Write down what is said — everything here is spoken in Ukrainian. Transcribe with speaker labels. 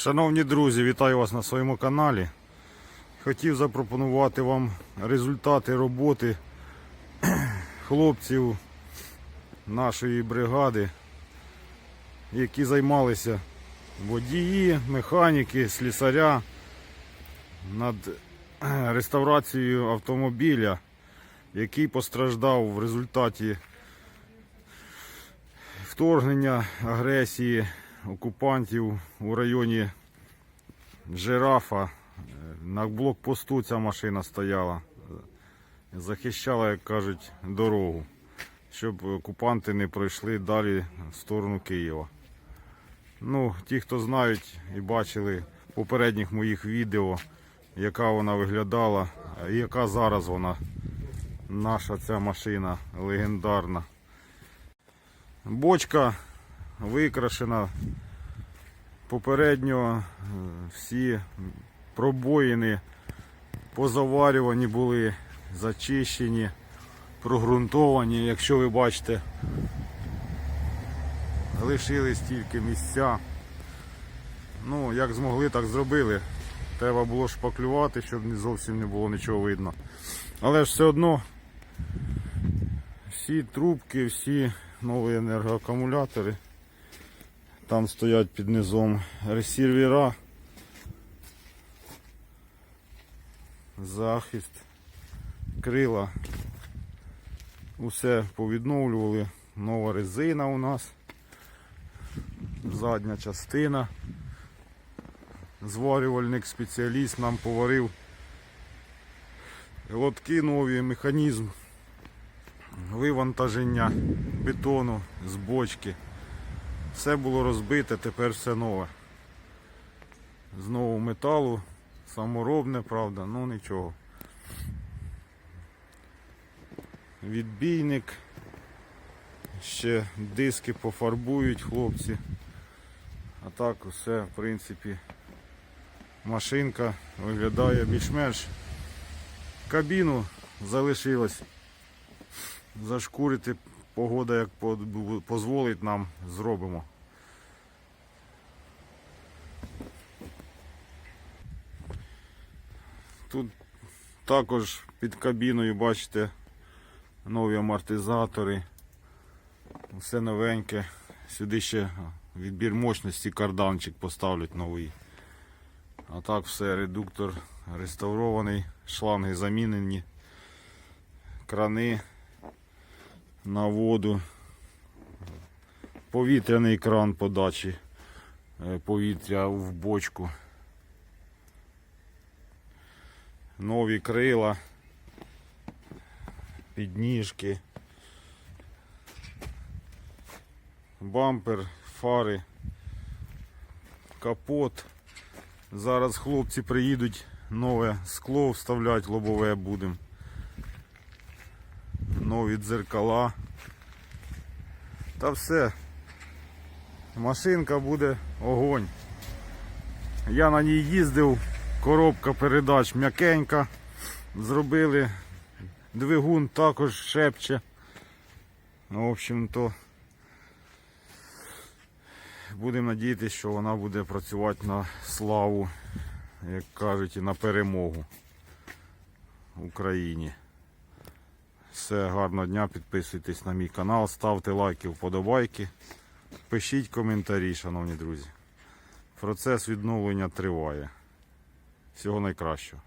Speaker 1: Шановні друзі, вітаю вас на своєму каналі. Хотів запропонувати вам результати роботи хлопців нашої бригади, які займалися водії, механіки, слісаря над реставрацією автомобіля, який постраждав в результаті вторгнення агресії окупантів у районі Жирафа. На блокпосту ця машина стояла, захищала, як кажуть, дорогу, щоб окупанти не пройшли далі в сторону Києва. Ну, ті, хто знають і бачили попередніх моїх відео, яка вона виглядала, і яка зараз вона, наша ця машина легендарна. Бочка викрашена. Попередньо е, всі пробоїни позаварювані були, зачищені, прогрунтовані. Якщо ви бачите, лишились тільки місця. Ну, як змогли, так зробили. Треба було шпаклювати, щоб зовсім не було нічого видно. Але ж все одно всі трубки, всі нові енергоакумулятори. Там стоять під низом ресірвера. Захист, крила. Усе повідновлювали. Нова резина у нас. Задня частина. Зварювальник, спеціаліст нам поварив лотки нові, механізм вивантаження бетону з бочки. Все було розбите, тепер все нове. Знову металу, саморобне, правда, ну нічого. Відбійник. Ще диски пофарбують хлопці. А так усе, в принципі, машинка виглядає більш-менш. Кабіну залишилось зашкурити погода, як дозволить нам, зробимо. Тут також під кабіною, бачите, нові амортизатори. Все новеньке. Сюди ще відбір мощності карданчик поставлять новий. А так все, редуктор реставрований, шланги замінені, крани на воду, повітряний кран подачі е, повітря в бочку, нові крила, підніжки, бампер, фари, капот. Зараз хлопці приїдуть нове скло вставляти лобове будемо нові дзеркала. Та все. Машинка буде огонь. Я на ній їздив, коробка передач м'якенька. Зробили. Двигун також шепче. Ну, В общем-то, будемо надіятися, що вона буде працювати на славу, як кажуть, і на перемогу Україні. Все, гарного дня, підписуйтесь на мій канал, ставте лайки, вподобайки, пишіть коментарі, шановні друзі. Процес відновлення триває. Всього найкращого.